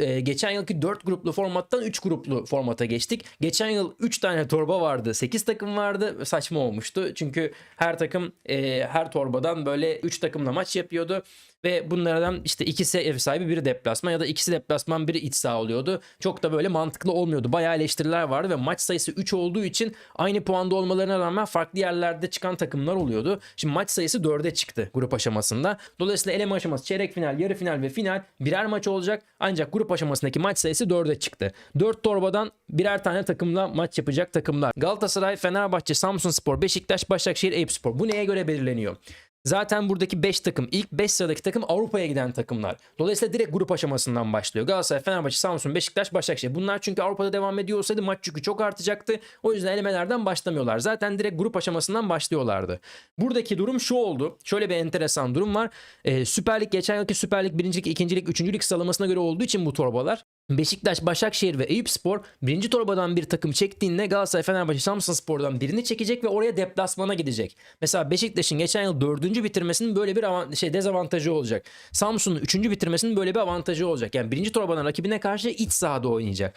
e, geçen yılki 4 gruplu formattan 3 gruplu formata geçtik. Geçen yıl 3 tane torba vardı. 8 takım vardı. Saçma olmuştu. Çünkü her takım e, her torbadan böyle 3 takımla maç yapıyordu. Ve bunlardan işte ikisi ev sahibi biri deplasman ya da ikisi deplasman biri iç saha oluyordu. Çok da böyle mantıklı olmuyordu. Bayağı eleştiriler vardı ve maç sayısı 3 olduğu için aynı puanda olmalarına rağmen farklı yerlerde çıkan takımlar oluyordu. Şimdi maç sayısı 4'e çıktı grup aşamasında. Dolayısıyla eleme aşaması çeyrek final, yarı final ve final birer maç olacak. Ancak grup aşamasındaki maç sayısı 4'e çıktı. 4 torbadan birer tane takımla maç yapacak takımlar. Galatasaray, Fenerbahçe, Samsunspor, Beşiktaş, Başakşehir, Eyüpspor. Bu neye göre belirleniyor? Zaten buradaki 5 takım, ilk 5 sıradaki takım Avrupa'ya giden takımlar. Dolayısıyla direkt grup aşamasından başlıyor. Galatasaray, Fenerbahçe, Samsun, Beşiktaş, Başakşehir. Bunlar çünkü Avrupa'da devam ediyor olsaydı maç yükü çok artacaktı. O yüzden elemelerden başlamıyorlar. Zaten direkt grup aşamasından başlıyorlardı. Buradaki durum şu oldu. Şöyle bir enteresan durum var. Ee, Süper Lig geçen yılki Süper Lig, 1. Lig, 2. Lig, 3. Lig sıralamasına göre olduğu için bu torbalar Beşiktaş, Başakşehir ve Eyüpspor birinci torbadan bir takım çektiğinde Galatasaray, Fenerbahçe, Samsunspor'dan birini çekecek ve oraya deplasmana gidecek. Mesela Beşiktaş'ın geçen yıl dördüncü bitirmesinin böyle bir avant- şey dezavantajı olacak. Samsun'un üçüncü bitirmesinin böyle bir avantajı olacak. Yani birinci torbadan rakibine karşı iç sahada oynayacak.